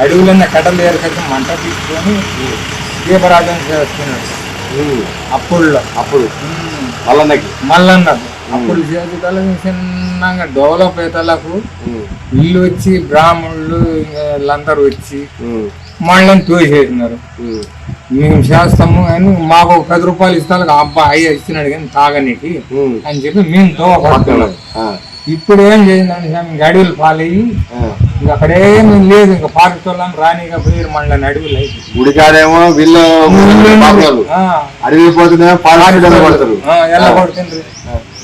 అడవులన్న కట్టలు ఏరుకొచ్చి మంట తీసుకొని దీపరాజం చేస్తున్నాడు. అప్పుల్లో అప్పుడు. మల్లన్నకి. మల్లన్న. అప్పుడు చేతికలు చిన్నగా డెవలప్ అయ్యేతలకు ఇల్లు వచ్చి బ్రాహ్మణులు వీళ్ళందరూ వచ్చి మళ్ళీ తోసేసినారు మేము. చేస్తాము అని మాకు ఒక పది రూపాయలు ఇస్తాను అబ్బా అయ్య ఇచ్చినాడు కానీ తాగనీకి అని చెప్పి మేము తోపడుతున్నాం ఇప్పుడు ఏం చేసిందని అడవులు పాలయ్యి ఇంకా అక్కడేమీ లేదు. ఇంకా పార్క్ వాళ్ళని రానిగా పోయి మళ్ళీ అడవులు అయితే. గుడికాడేమో వీళ్ళు అడవి పోతేనేమో పాలు పడతారు. ఆ, ఎలా కొడుతుండ్రు.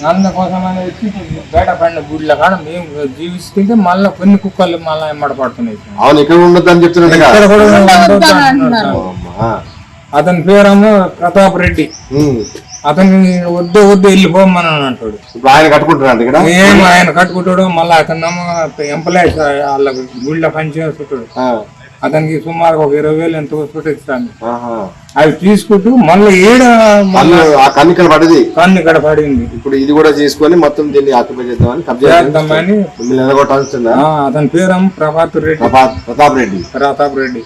అందుకోసం అని వచ్చి బయట పడిన గుడిలో కాడ మేము జీవిస్తుంటే మళ్ళీ కొన్ని కుక్కలు మళ్ళీ ఎమ్మడ పడుతున్నాయి. అవును ఇక్కడ ఉండొద్దని. అమ్మా. అతని పేరేమో ప్రతాప్ రెడ్డి. ఉమ్. అతన్ని వద్దు వద్దు వెళ్ళిపోమని అంటాడు. ఇప్పుడు ఆయన కట్టుకుంటున్నాడు ఇక్కడ ఏం ఆయన కట్టుకుంటాడు మళ్ళీ అతను ఎంప్లాయీస్ వాళ్ళ గుళ్ళో పని చేస్తుంటాడు. అతనికి సుమారు ఒక ఇరవై వేలు ఎంత వస్తుంటే ఇస్తాను. అవి తీసుకుంటూ మళ్ళీ ఈడ మళ్ళీ ఆ కన్నికలు పడది? కన్ను ఇక్కడ పడింది. ఇప్పుడు ఇది కూడా తీసుకొని మొత్తం దీన్ని ఆక్యుపై చేద్దామని చేద్దామని అతని పేరేమో ప్రభాత్ రెడ్డి. ప్రతాప్ రెడ్డి. ప్రతాప్ రెడ్డి.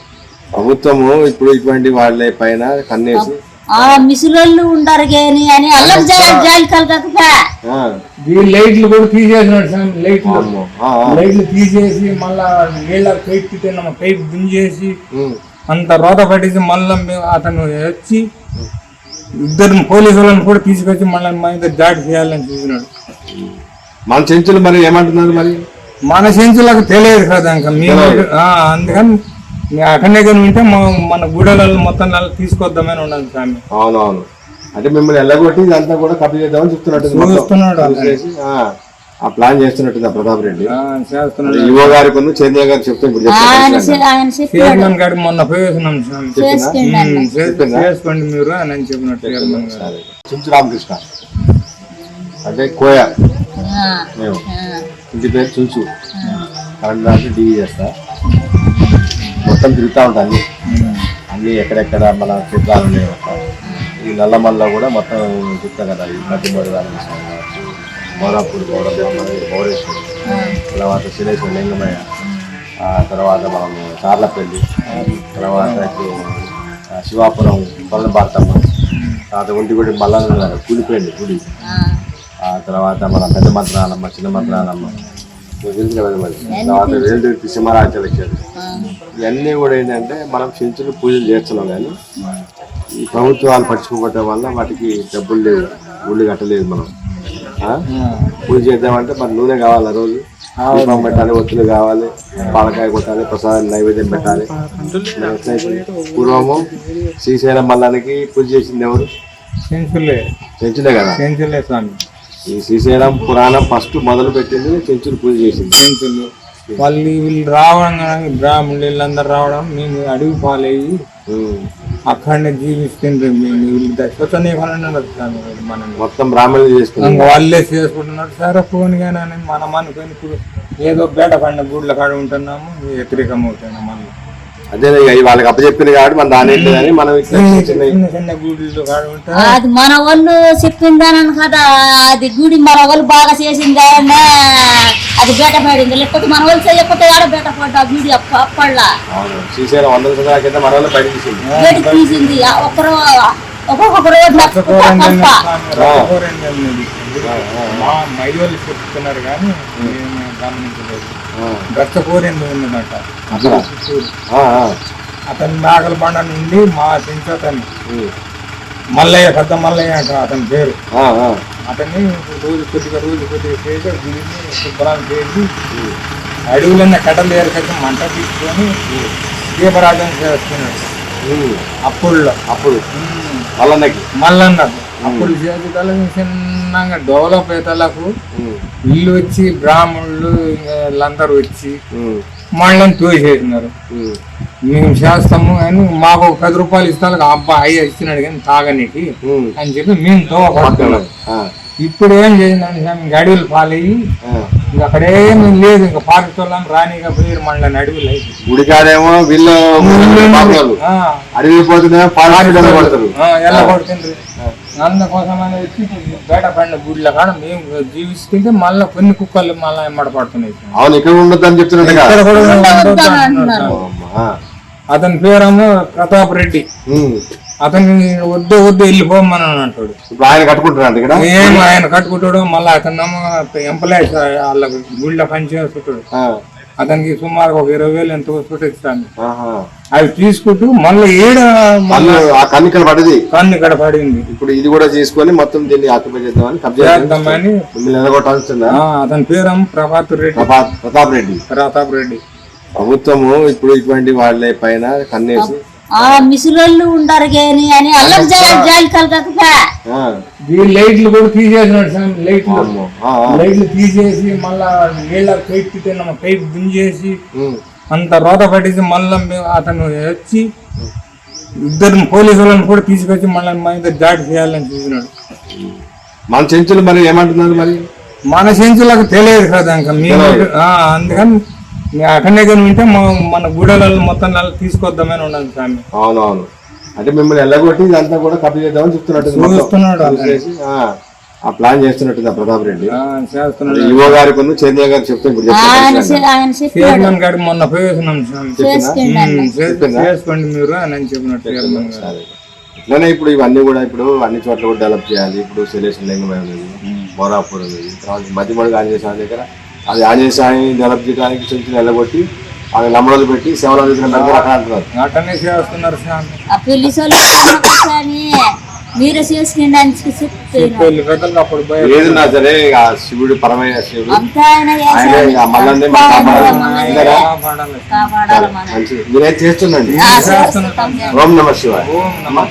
ప్రభుత్వము ఇప్పుడు ఇటువంటి వాళ్ళ పైన కన్నేసి ఆ మిసులోళ్ళు ఉండరు గాని అని అల్లరి కలగకపోయా ఆ. ఈ లైట్లు కూడా తీసేసినాడు సార్ లైట్లు. లైట్లు తీసేసి మళ్ళా నీళ్ళ పైప్ తిన్నాము పైప్ గుంజేసి. అంత రోత పట్టేసి మళ్ళీ అతను వచ్చి ఇద్దరు పోలీసులను కూడా తీసుకొచ్చి మళ్ళీ మా మీద దాడి చేయాలని చూసినాడు. మన చెంచులు మరి ఏమంటున్నారు మరి? మన సెంచులకు తెలియదు కదా ఇంకా మేము ఆ, అందుకని అక్కడనే కానీ ఉంటే మన గూడలలో మొత్తం నెల తీసుకొద్దామని ఉన్నది స్వామి. అవునవును. అంటే మిమ్మల్ని ఎల్లగొట్టి ఇదంతా కూడా కబ్జా చేద్దామని చెప్తున్నట్టు. చూస్తున్నాడు ఆ, ఆ ప్లాన్ చేస్తున్నట్టు ప్రతాప్ రెడ్డి. ఆ, చేస్తున్నాడు. యువ గారి పన్ను చైతన్య గారు చెప్తే ఇప్పుడు చైర్మన్ గారికి మొన్న చేసు- చేసుకోండి మీరు అని అని చెప్పినట్టు చైర్మన్ గారు. చుంచు రామకృష్ణ. అంటే కోయ. ఆ, మేము ఆ, ఇంటి పేరు చుంచు. కరెంట్ దాంట్లో డీవీ చేస్తా మొత్తం తిరుగుతూ ఉంటా అన్ని ఎక్కడెక్కడ మన చిత్రాలు ఉన్నాయి. ఈ నల్లమల్ల కూడా మొత్తం చెప్తా కదా ఈ మధ్య మోరాపూర్ గౌరవ గౌరేశ్వరి తర్వాత శిలేశ్వర లింగమయ్య ఆ తర్వాత మనం చార్లపల్లి తర్వాత శివాపురం కొల్ల భారతమ్మ తర్వాత ఒంటిగుడి మల్లన్న కూలిపోయింది గుడి ఆ. తర్వాత మన పెద్ద మంత్రాలమ్మ చిన్న మంత్రాలమ్మ తెలుసు కదా మరి? తర్వాత వేలుదుర్తి సింహరాజ్యాలు ఇవన్నీ కూడా ఏంటంటే మనం చెంచులు పూజలు చేస్తున్నాం కానీ ఈ ప్రభుత్వాలు పట్టించుకోవటం వల్ల వాటికి డబ్బులు లేవు గుళ్ళు కట్టలేదు మనం. ఆ? పూజ చేద్దామంటే మరి నూనె కావాలి ఆ రోజు? దీపం పెట్టాలి ఒత్తులు కావాలి పాలకాయ కొట్టాలి ప్రసాదం నైవేద్యం పెట్టాలి. పూర్వము శ్రీశైలం మల్లానికి పూజ చేసింది ఎవరు? సెంచులే చెంచులే కదా? సెంచులే స్వామి. ఈ శ్రీశైలం పురాణం ఫస్ట్ మొదలు పెట్టింది చెంచులు పూజ చేసింది. సెంచులు వాళ్ళు వీళ్ళు రావడం కానీ బ్రాహ్మణులు వీళ్ళందరూ రావడం మేము అడవి పాలయ్యి ఉమ్. అక్కడనే జీవిస్తుండ్రు మేము. వీళ్ళు దశనే స్వామి మనల్ని. మొత్తం బ్రాహ్మణులు చేసుకున్నాం వాళ్ళే చేసుకుంటున్నారు. సరే ఫోన్ కానీ మనం అనుకుని ఇప్పుడు ఏదో బేట పడిన గుడ్ల కాడ ఉంటున్నాము వ్యతిరేకం అవుతున్నాం అదే వాళ్ళకి అప్పచెప్పింది కాబట్టి మన దాని మనం అది మన వాళ్ళు చెప్పిందానని కదా అది గుడి మన వాళ్ళు బాగా చేసిందా అది బేట పడింది. లేకపోతే మన వాళ్ళు చేయకపోతే ఆడ బేట పడ్డా గుడి అప్ప అప్పట్లా? శ్రీశైలం వందల సంవత్సరాల కింద మన వాళ్ళు బయట తీసింది. ఒక్కరు ఒక్కొక్క రోజు మా మైలు చెప్తున్నారు కానీ మేము గమనించలేదు. ఆ, రక్తపోరింది ఉందన్నట. అతని మేకల బండ నుండి మా చెంచతని ఉమ్. మల్లయ్య పెద్ద మల్లయ్య అంట అతని పేరు. ఆ, ఆ. అతన్ని రోజు కొద్దిగా రోజు కొద్దిగా చేసి గుడిని శుభ్రం చేసి అడవులన్న కట్టలు ఏరుకొచ్చి మంట తీసుకొని దీపరాజం చేస్తున్నాడు. అప్పుల్లో అప్పుడు. మల్లన్నకి. మల్లన్న అప్పుడు చేతికలు చిన్నగా డెవలప్ అయ్యేతలకు ఉమ్. ఇల్లు వచ్చి బ్రాహ్మణులు వీళ్ళందరూ వచ్చి ఉమ్. మళ్ళీ తోసేసినారు. మేము చేస్తాము అని మాకు ఒక పది రూపాయలు ఇస్తాను అబ్బా అయ్య ఇచ్చినాడు కానీ తాగనీకి. అని చెప్పి మేము ఆ, ఇప్పుడు ఏం చేసిందని అడవులు పాలయ్యి. ఇంకా అక్కడేమీ లేదు. ఇంకా పార్క్ వాళ్ళని రానిగా పోయి మళ్ళీ అడవులు అయితే. గుడికాడేమో వీళ్ళు పోతేనేమో పాలు పడతారు. ఆ, ఎలా కొడుతుండ్రు. అందుకోసం అని వచ్చి బయట పడిన గుడ్ల కాడ మేము జీవిస్తుంటే మళ్ళీ కొన్ని కుక్కలు మళ్ళీ ఎమ్మడ పడుతున్నాయి. అవును ఇక్కడ. అంటున్నారు. అమ్మా. ఆ. అతని పేరేమో ప్రతాప్ రెడ్డి. ఉమ్. అతన్ని వద్దు వద్దు వెళ్ళిపోమని అంటాడు ఇప్పుడు ఆయన కట్టుకుంటున్నాడు ఇక్కడ ఏం ఆయన కట్టుకుంటాడు మళ్ళీ అతనేమో ఎంప్లాయీస్ వాళ్ళకి గుళ్ళ పని చేస్తుంటాడు. అతనికి సుమారు ఒక ఇరవై వేలు ఎంత వస్తుంటే ఇస్తాను. అవి తీసుకుంటూ మళ్ళీ ఈడ కన్ను ఆ కన్ను ఇక్కడ పడింది కన్ను ఇక్కడ పడింది ఇప్పుడు ఇది కూడా తీసుకొని మొత్తం దీన్ని ఆక్యుపై చేద్దామని. చేద్దామని అతని పేరేమో ప్రభాత్ రెడ్డి ప్రతాప్ రెడ్డి ప్రతాప్ రెడ్డి ప్రభుత్వము ఇప్పుడు ఇటువంటి వాళ్ళ పైన కన్నేసి ఆ మిసులోళ్ళు ఉండరు గాని అని అల్లం జాలి లైట్లు కూడా తీసేసినాడు స్వామి లైట్లు. లైట్లు తీసేసి మళ్ళా నీళ్ళ పైప్ తిన్న పైప్ గుంజేసి. అంత రోత పట్టేసి మళ్ళీ అతను వచ్చి ఇద్దరు పోలీసు వాళ్ళని కూడా తీసుకొచ్చి మళ్ళీ మా మీద దాడి చేయాలని చూసినాడు. మన చెంచులు మరి ఏమంటున్నారు మరి? మన సెంచులకు తెలియదు కదా ఇంకా మేము ఆ, అందుకని అక్కడనే కానీ ఉంటే మా మన గూడలలో మొత్తం నెల తీసుకొద్దామని ఉన్నది స్వామి. అవునవును. అంటే మిమ్మల్ని ఎల్లగొట్టి ఇదంతా కూడా కబ్జా చేద్దామని చెప్తున్నట్టు. చూస్తున్నాడు ఆ, ఆ ప్లాన్ చేస్తున్నట్టుంది ఆ ప్రతాప్ రెడ్డి. ఆ, చేస్తున్నాడు. యువ గారికి ఉన్న చంద్ర గారికి చెప్తే చైర్మన్ గారు మొన్న చేసుకోండి మీరు అని అని చెప్పినట్టు చైర్మన్ గారు. ఇట్లానే ఇప్పుడు ఇవన్నీ కూడా ఇప్పుడు అన్ని చోట్ల కూడా డెవలప్ చేయాలి. ఇప్పుడు లింగమే ఉన్నది బోరాపూర్ ఉన్నది తర్వాత మధ్యమడుగు ఆంజనేయ స్వామి దగ్గర అది ఆంజనేయ స్వామి డెవలప్ చేయడానికి చెంచులు వెళ్ళగొట్టి ఆమె లంబడలు పెట్టి సేవలు అని మీరే చేసుకుండి అని చెప్తే పెళ్ళి పెద్దలు అప్పుడు పోయి ఏదన్నా సరే శివుడు పరమైన శివుడు. మళ్ళీ మీరేం చేస్తుండండి? ఆ, చేస్తాం. ఓం నమ శివాయ. ఓం నమః.